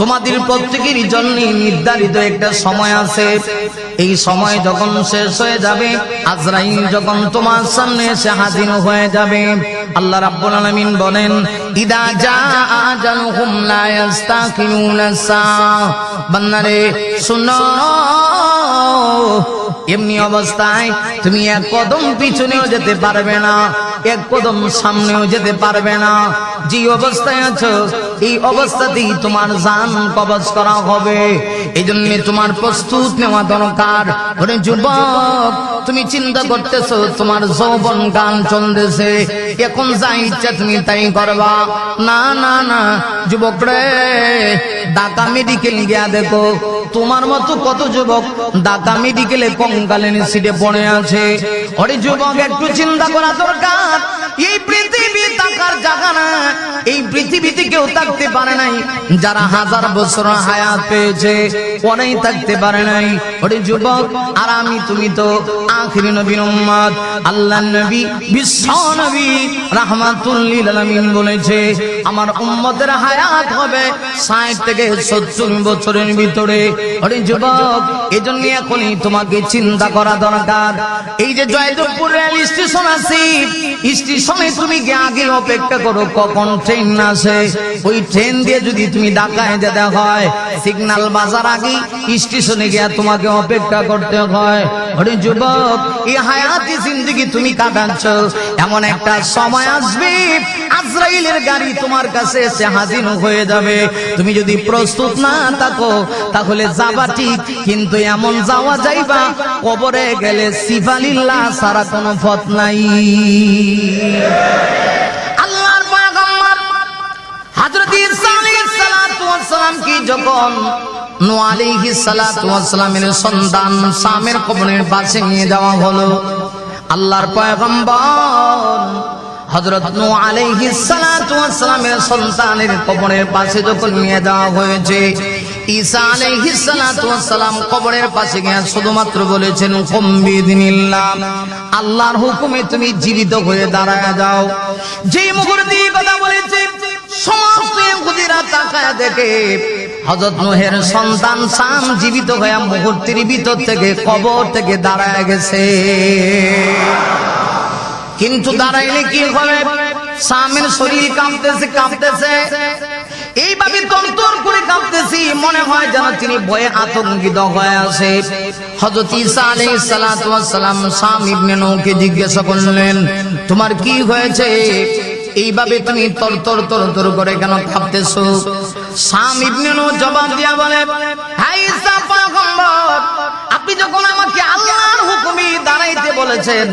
তোমাদের প্রত্যেকেরই জন্য নির্ধারিত একটা সময় আছে। এই সময় যখন শেষ হয়ে যাবে, আজরাইল যখন তোমার সামনে এসে হাজির হয়ে যাবে, আল্লাহ রাব্বুল আলামিন বলেন, ইদা জা আজালুহুম লা ইস্তাখিরুনা সা। বান্দারে, শুনো, এমনি অবস্থায় তুমি এক কদম পিছনেও যেতে পারবে না। এক কদম সামনেও যেতে পারবে না। যে অবস্থায় আছো, এই অবস্থাতেই তোমার জান কবজ করা হবে। এই জন্য তোমার প্রস্তুত নেওয়া দরকার। ওরে যুবক, তুমি চিন্তা করতেছো, তোমার যৌবন গান চলতেছে। এখন যা ইচ্ছা তুমি তাই করবা। না না না, যুবক রে, ঢাকা মেডিকেল গিয়া দেখো। তোমার মতো কত যুবক ঢাকা মেডিকেলে কঙ্কালীন সিটে পড়ে আছে। ওরে যুবক, একটু চিন্তা করা দরকার। আমার এই পৃথিবী থাকার জায়গা না। এই পৃথিবীতে কেউ থাকতে পারে নাই। যারা হাজার বছর হায়াত পেয়েছে থাকতে পারে নাই। ওরে যুবক আর আমি তুমি তো আল্লাহ নবী, বিশ্ব নবী বলেছে, আমার উম্মতের হায়াত হবে 60 থেকে 70 বছরের ভিতরে। ওরে যুবক, এজন্য এখনই তোমাকে চিন্তা করা দরকার। এই যে জয়দেবপুর রেল স্টেশন আছে, স্টেশনে তুমি গিয়ে আগে অপেক্ষা করো, কখন ট্রেন আসে? ওই ট্রেন দিয়ে যদি তুমি ঢাকায় যেতে হয় সিগনাল বাজার আগে স্টেশনে গিয়ে তোমাকে অপেক্ষা করতে হয়। ওরে যুবক এই হায়াতি জিন্দগি তুমি কাটাচ্ছ। এমন একটা সময় আসবে, আজরাইলের গাড়ি তোমার কাছে এসে হাজির হয়ে যাবে। তুমি যদি প্রস্তুত না থাকো, তাহলে যাবা ঠিক, কিন্তু এমন যাওয়া যাইবা, কবরে গেলে সিফালিল্লাহ সারা কোনো পথ নাই। যখন নূহ আলাইহিস সালাতু ওয়াস সালামের সন্তান সামের কবরের পাশে নিয়ে যাওয়া হলো, আল্লাহর পয়গম্বর গিয়ে শুধুমাত্র বলেছেন আল্লাহর হুকুমে তুমি জীবিত হয়ে দাঁড়ায় যাও। যে মুহূর্তে কথা বলেছে, সমস্ত কিন্তু দাঁড়াইলে কি হবে? সামের শরীর কাঁপতেছে কাঁপতেছে। এইভাবে তন্তর করে কাঁপতেছি, মনে হয় যেন তিনি ভয়ে আতঙ্কিত হয়ে আছে। ওয়াস সালাম সাম ইবনে নূহকে জিজ্ঞাসা করলেন, তোমার কি হয়েছে? এইভাবে তুমি তর তর তর তর করে কেন কাঁপতেছো সাম ইবনে জবাব দিয়া বলে হাই আপনি যখন আমাকে আল্লাহর হুকুমে দাঁড়াইতে বলেছেন,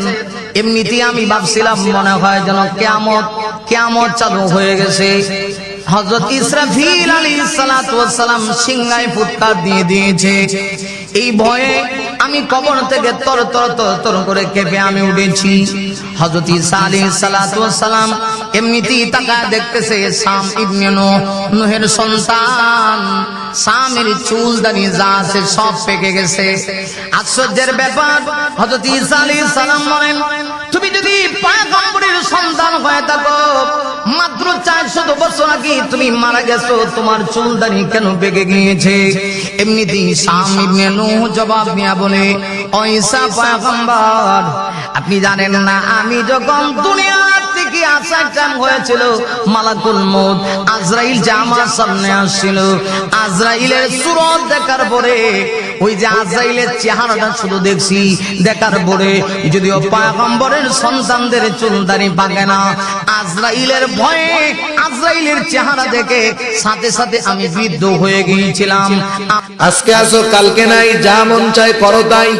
এমনিতেই আমি ভাবছিলাম মনে হয় যেন কেয়ামত কেয়ামত চালু হয়ে গেছে। হযরত ইসরাফিল ওয়াস সালাম সিংহায় ফুৎকার দিয়ে দিয়েছে। এই ভয়ে আমি কবর থেকে তর তর তর তর করে কেঁপে আমি উঠেছি। হযরত ঈসা আলাইহিস সালাতু সালাম এমনিতেই তাকায় দেখতেছে সাম ইবনে নূহ, নূহের সন্তান। সামের চুল দাঁড়িয়ে যা আছে সব পেকে গেছে। আশ্চর্যের ব্যাপার, হযরত ঈসা আলাইহিস সালাম বলেন, তুমি যদি পয়গম্বরের সন্তান হয়ে থাকো চারশত বছর আগে তুমি মারা গেছো, তোমার চুল দাড়ি কেন বেগে গিয়েছে? এমনিতেই সাম ইবনে জবাব মিয়া বলে ঐসা পয়গম্বর, আপনি জানেন না, আমি যখন দুনিয়া সন্তানদের পাকে না, আজরাইলের ভয়ে আজরাইলের চেহারা দেখে সাথে সাথে আমি বৃদ্ধ হয়ে গিয়েছিলাম। আজকে আসো, কালকে নাই, যা মন চায় করো তাই।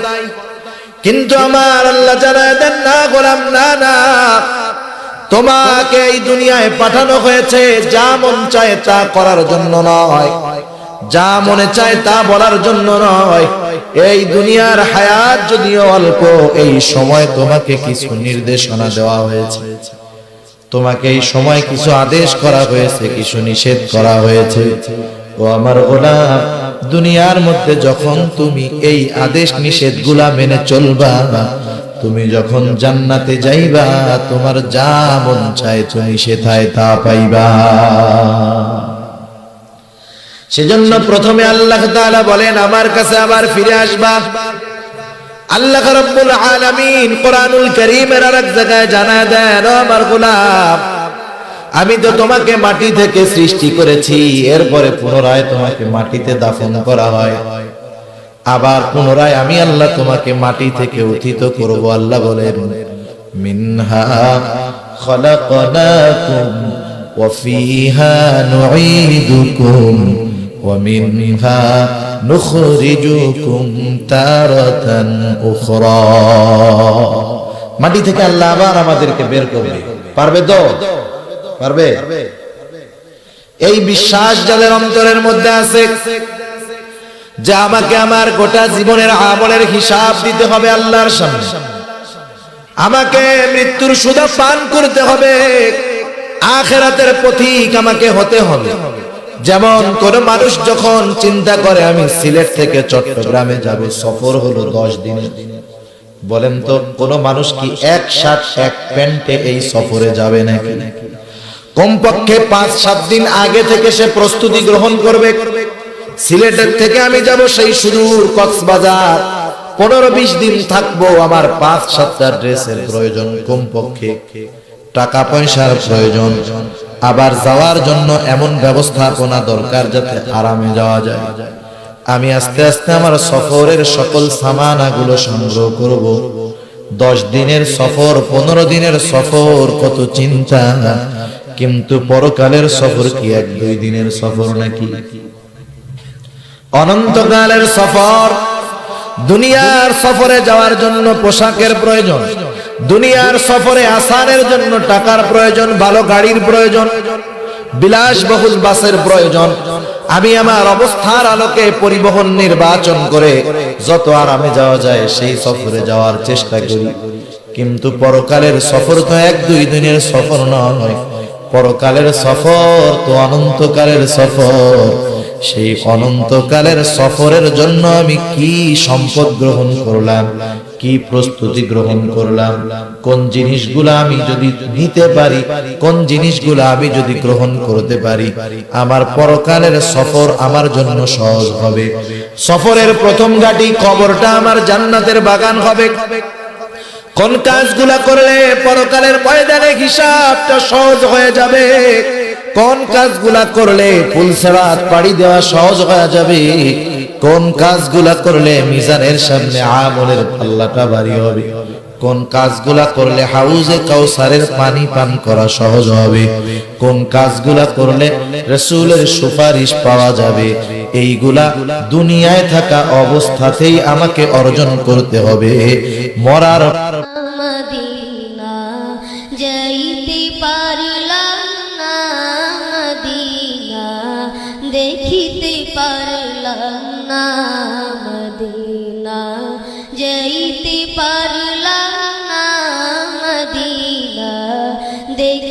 কিন্তু আমার আল্লাহ জানায় দেন না গোলাম, না না। তোমাকে এই দুনিয়ায় পাঠানো হয়েছে, যা মন চায় তা করার জন্য নয়। যা মনে চায় তা বলার জন্য নয়। এই দুনিয়ার হায়াত যদিও অল্প, এই সময় তোমাকে কিছু নির্দেশনা দেওয়া হয়েছে। তোমাকে এই সময় কিছু আদেশ করা হয়েছে, কিছু নিষেধ করা হয়েছে। ও আমার গোলাম, দুনিয়ার মধ্যে যখন তুমি এই আদেশ নিষেধগুলা মেনে চলবা তুমি যখন জান্নাতে যাইবা, তোমার যা মন চায় তুমি সেথায় তা পাইবা। সেজন্য প্রথমে আল্লাহ তাআলা বলেন, আমার কাছে আবার ফিরে আসবা। আল্লাহ রাব্বুল আলামিন কোরআনুল কারীমের আরেক জায়গায় জানায় দেন আমার গোলাম, আমি তো তোমাকে মাটি থেকে সৃষ্টি করেছি, এরপরে পুনরায় তোমাকে মাটিতে দাফন করা হয়। আবার পুনরায় আমি আল্লাহ তোমাকে মাটি থেকে উত্থিত করব, আল্লাহ বলেন, মিনহা খলাকনাকুম ওয়া ফিহা নুঈদুকুম ওয়া মিনহা নুখরিজুকুম তারাতান উখরা. মাটি থেকে আল্লাহ আবার আমাদেরকে বের করবে। পারবে তো? পারবে? এই বিশ্বাস যাদের অন্তরের মধ্যে আছে যে আমাকে আমার গোটা জীবনের আমলের হিসাব দিতে হবে আল্লাহর সামনে। আমাকে মৃত্যুর সুদা পান করতে হবে। আখেরাতের পথিক আমাকে হতে হবে। যেমন কোন মানুষ যখন চিন্তা করে, আমি সিলেট থেকে চট্টগ্রামে যাব, সফর হলো দশ দিনের। বলেন তো, কোন মানুষ কি এক সাত এক প্যান্টে এই সফরে যাবে নাকি? কমপক্ষে পাঁচ সাত দিন আগে থেকে সে প্রস্তুতি গ্রহণ করবে। সিলেটের থেকে আমি যাব সেই সুদূর কক্সবাজার। পনেরো বিশ দিন থাকব আমার পাঁচ সাতটা ড্রেসের প্রয়োজন কমপক্ষে। টাকা পয়সার প্রয়োজন। আবার যাওয়ার জন্য এমন ব্যবস্থাপনা দরকার যাতে আরামে যাওয়া যায়। আমি আস্তে আস্তে আমার সফরের সকল সামানাগুলো সংগ্রহ করব। দশ দিনের সফর, পনেরো দিনের সফর, কত চিন্তা। কিন্তু পরকালের সফর কি এক দুই দিনের সফর নাকি? অনন্তকালের সফর। দুনিয়ার সফরে যাওয়ার জন্য পোশাকের প্রয়োজন। দুনিয়ার সফরে আসারের জন্য টাকার প্রয়োজন, ভালো গাড়ির প্রয়োজন, বিলাসবহুল বাসের প্রয়োজন। আমি আমার অবস্থার আলোকে পরিবহন নির্বাচন করে যত আরামে যাওয়া যায় সেই সফরে যাওয়ার চেষ্টা করি। কিন্তু পরকালের সফর তো এক দুই দিনের সফর নয়। পরকালের সফর তো অনন্তকালের সফর। সেই অনন্তকালের সফরের জন্য আমি কি সম্পদ গ্রহণ করলাম? কি প্রস্তুতি গ্রহণ করলাম? কোন জিনিসগুলো আমি যদি নিতে পারি, কোন জিনিসগুলো আমি যদি গ্রহণ করতে পারি? আমার পরকালের সফর আমার জন্য সহজ হবে। সফরের প্রথম ঘাটি কবরটা আমার জান্নাতের বাগান হবে। কোন কাজগুলা করলে পরকালের ময়দানে হিসাবটা সহজ হয়ে যাবে? কোন কাজগুলা করলে ফুলসেরাত পাড়ি দেওয়া সহজ হয়ে যাবে? কোন কাজগুলা করলে মিজানের সামনে আমলের পাল্লাটা ভারী হবে? কোন কাজগুলা করলে হাউজে কাউসারের পানি পান করা সহজ হবে? কোন কাজগুলা করলে রসুলের সুপারিশ পাওয়া যাবে? এইগুলা দুনিয়ায় থাকা অবস্থাতেই আমাকে অর্জন করতে হবে। মরার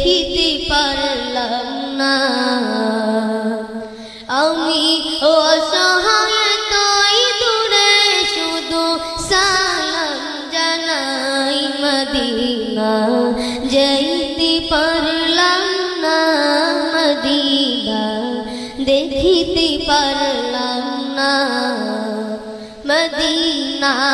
দেখিতে পারলাম না। আমি অসহায় তাই দূরে শুধু সালাম জানাই মদিনা। যাইতে পারলাম না মদিনা। দেখিতে পারলাম না মদিনা।